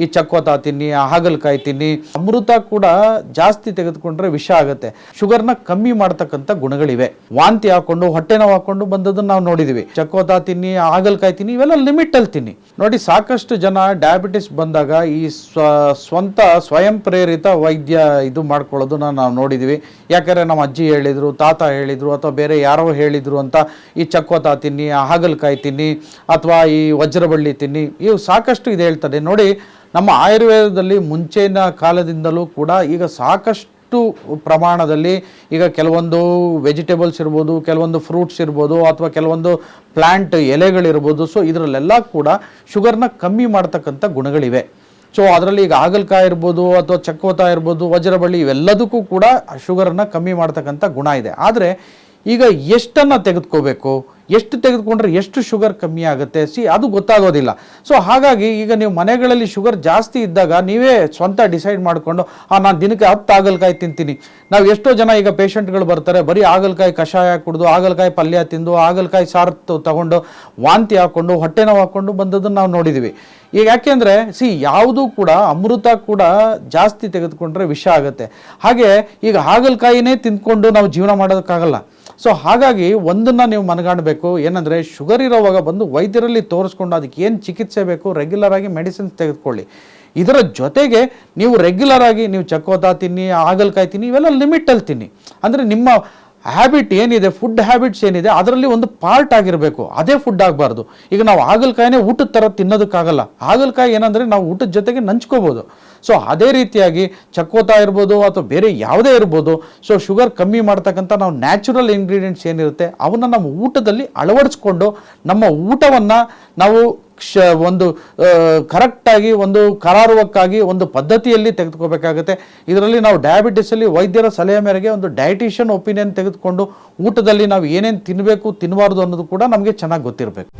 ಈ ಚಕ್ಕೋತ ತಿನ್ನಿ ಹಾಗಲಕಾಯಿ ತಿನ್ನಿ, ಅಮೃತ ಕೂಡ ಜಾಸ್ತಿ ತೆಗೆದುಕೊಂಡ್ರೆ ವಿಷ ಆಗುತ್ತೆ. ಶುಗರ್ನ ಕಮ್ಮಿ ಮಾಡ್ತಕ್ಕಂಥ ಗುಣಗಳಿವೆ. ವಾಂತಿ ಹಾಕೊಂಡು, ಹೊಟ್ಟೆ ನೋವು ಹಾಕೊಂಡು ಬಂದದನ್ನ ನಾವು ನೋಡಿದೀವಿ. ಚಕ್ಕೋತ ತಿನ್ನಿ ಹಾಗಲಕಾಯಿ ತಿನ್ನಿ, ಇವೆಲ್ಲ ಲಿಮಿಟ್ ಅಲ್ಲಿ ತಿನ್ನಿ. ನೋಡಿ, ಸಾಕಷ್ಟು ಜನ ಡಯಾಬಿಟಿಸ್ ಬಂದಾಗ ಈ ಸ್ವ, ಸ್ವಂತ ಸ್ವಯಂ ಪ್ರೇರಿತ ವೈದ್ಯ ಇದು ಮಾಡ್ಕೊಳ್ಳೋದನ್ನ ನಾವು ನೋಡಿದೀವಿ. ಯಾಕಂದ್ರೆ ನಮ್ಮ ಅಜ್ಜಿ ಹೇಳಿದ್ರು, ತಾತ ಹೇಳಿದ್ರು, ಅಥವಾ ಬೇರೆ ಯಾರೋ ಹೇಳಿದ್ರು ಅಂತ ಈ ಚಕ್ಕೋತ ತಿನ್ನಿ ಹಾಗಲಕಾಯಿ ತಿನ್ನಿ, ಅಥವಾ ಈ ವಜ್ರಬಳ್ಳಿ ತಿನ್ನಿ, ಇವು ಸಾಕಷ್ಟು ಇದು ಹೇಳ್ತಾರೆ ನೋಡಿ ನಮ್ಮ ಆಯುರ್ವೇದದಲ್ಲಿ ಮುಂಚಿನ ಕಾಲದಿಂದಲೂ ಕೂಡ ಈಗ ಸಾಕಷ್ಟು ಪ್ರಮಾಣದಲ್ಲಿ ಈಗ ಕೆಲವೊಂದು ವೆಜಿಟೇಬಲ್ಸ್ ಇರ್ಬೋದು, ಕೆಲವೊಂದು ಫ್ರೂಟ್ಸ್ ಇರ್ಬೋದು ಅಥವಾ ಕೆಲವೊಂದು ಪ್ಲ್ಯಾಂಟ್ ಎಲೆಗಳಿರ್ಬೋದು, ಸೊ ಇದರಲ್ಲೆಲ್ಲ ಕೂಡ ಶುಗರ್ನ ಕಮ್ಮಿ ಮಾಡ್ತಕ್ಕಂಥ ಗುಣಗಳಿವೆ. ಸೊ ಅದರಲ್ಲಿ ಈಗ ಹಾಗಲಕಾಯಿ ಇರ್ಬೋದು ಅಥವಾ ಚಕ್ಕೋತ ಇರ್ಬೋದು, ವಜ್ರಬಳ್ಳಿ ಇವೆಲ್ಲದಕ್ಕೂ ಕೂಡ ಶುಗರನ್ನು ಕಮ್ಮಿ ಮಾಡ್ತಕ್ಕಂಥ ಗುಣ ಇದೆ. ಆದರೆ ಈಗ ಎಷ್ಟನ್ನು ತೆಗೆದುಕೋಬೇಕು? ಎಷ್ಟು ತೆಗೆದುಕೊಂಡ್ರೆ ಎಷ್ಟು ಶುಗರ್ ಕಮ್ಮಿ ಆಗುತ್ತೆ? ಸಿ, ಅದು ಗೊತ್ತಾಗೋದಿಲ್ಲ. ಸೊ ಹಾಗಾಗಿ ಈಗ ನೀವು ಮನೆಗಳಲ್ಲಿ ಶುಗರ್ ಜಾಸ್ತಿ ಇದ್ದಾಗ ನೀವೇ ಸ್ವಂತ ಡಿಸೈಡ್ ಮಾಡಿಕೊಂಡು, ಆ, ನಾನು ದಿನಕ್ಕೆ ಹತ್ತು ಹಾಗಲಕಾಯಿ ತಿಂತೀನಿ. ನಾವು ಎಷ್ಟೋ ಜನ ಈಗ ಪೇಷಂಟ್ಗಳು ಬರ್ತಾರೆ, ಬರೀ ಹಾಗಲಕಾಯಿ ಕಷಾಯ ಕುಡಿದು, ಹಾಗಲಕಾಯಿ ಪಲ್ಯ ತಿಂದು, ಹಾಗಲಕಾಯಿ ಸಾರು ತಗೊಂಡು, ವಾಂತಿ ಹಾಕ್ಕೊಂಡು ಹೊಟ್ಟೆ ನೋವು ಹಾಕ್ಕೊಂಡು ಬಂದದನ್ನು ನಾವು ನೋಡಿದ್ದೀವಿ ಈಗ ಯಾಕೆಂದರೆ, ಸಿ, ಯಾವುದೂ ಕೂಡ, ಅಮೃತ ಕೂಡ ಜಾಸ್ತಿ ತೆಗೆದುಕೊಂಡ್ರೆ ವಿಷ ಆಗುತ್ತೆ. ಹಾಗೆ ಈಗ ಹಾಗಲಕಾಯಿನೇ ತಿಂದ್ಕೊಂಡು ನಾವು ಜೀವನ ಮಾಡೋದಕ್ಕಾಗಲ್ಲ. ಸೊ ಹಾಗಾಗಿ ಒಂದನ್ನು ನೀವು ಮನಗಾಣಬೇಕು. ಏನಂದರೆ, ಶುಗರ್ ಇರೋವಾಗ ಬಂದು ವೈದ್ಯರಲ್ಲಿ ತೋರಿಸ್ಕೊಂಡು ಅದಕ್ಕೆ ಏನು ಚಿಕಿತ್ಸೆ ಬೇಕು ರೆಗ್ಯುಲರ್ ಆಗಿ ಮೆಡಿಸಿನ್ಸ್ ತೆಗೆದುಕೊಳ್ಳಿ. ಇದರ ಜೊತೆಗೆ ನೀವು ರೆಗ್ಯುಲರ್ ಆಗಿ ನೀವು ಚಕೋತಾ ತಿನ್ನಿ, ಹಾಗಲಕಾಯಿ ತಿನ್ನಿ, ಇವೆಲ್ಲ ಲಿಮಿಟಲ್ಲಿ ತಿನ್ನಿ. ಅಂದರೆ ನಿಮ್ಮ ಹ್ಯಾಬಿಟ್ ಏನಿದೆ ಫುಡ್ ಹ್ಯಾಬಿಟ್ಸ್ ಏನಿದೆ, ಅದರಲ್ಲಿ ಒಂದು ಪಾರ್ಟ್ ಆಗಿರಬೇಕು. ಅದೇ ಫುಡ್ ಆಗಬಾರ್ದು. ಈಗ ನಾವು ಹಾಗಲಕಾಯಿನೇ ಊಟದ ಥರ ತಿನ್ನೋದಕ್ಕಾಗಲ್ಲ. ಹಾಗಲಕಾಯಿ ಏನಂದರೆ ನಾವು ಊಟದ ಜೊತೆಗೆ ನಂಚ್ಕೋಬೋದು. ಸೊ ಅದೇ ರೀತಿಯಾಗಿ ಚಕ್ಕೋತಾ ಇರ್ಬೋದು ಅಥವಾ ಬೇರೆ ಯಾವುದೇ ಇರ್ಬೋದು. ಸೊ ಶುಗರ್ ಕಮ್ಮಿ ಮಾಡ್ತಕ್ಕಂಥ ನಾವು ನ್ಯಾಚುರಲ್ ಇಂಗ್ರೀಡಿಯೆಂಟ್ಸ್ ಏನಿರುತ್ತೆ, ಅವನ್ನ ನಮ್ಮ ಊಟದಲ್ಲಿ ಅಳವಡಿಸ್ಕೊಂಡು ನಮ್ಮ ಊಟವನ್ನು ನಾವು ಕ್ಷ, ಒಂದು ಕರೆಕ್ಟಾಗಿ ಒಂದು ಕರಾರುವಕ್ಕಾಗಿ ಒಂದು ಪದ್ಧತಿಯಲ್ಲಿ ತೆಗೆದುಕೋಬೇಕಾಗುತ್ತೆ. ಇದರಲ್ಲಿ ನಾವು ಡಯಾಬಿಟಿಸಲ್ಲಿ ವೈದ್ಯರ ಸಲಹೆ ಮೇರೆಗೆ ಒಂದು ಡಯಟಿಷಿಯನ್ ಒಪಿನಿಯನ್ ತೆಗೆದುಕೊಂಡು ಊಟದಲ್ಲಿ ನಾವು ಏನೇನು ತಿನ್ನಬೇಕು ತಿನ್ನಬಾರ್ದು ಅನ್ನೋದು ಕೂಡ ನಮಗೆ ಚೆನ್ನಾಗಿ ಗೊತ್ತಿರಬೇಕು.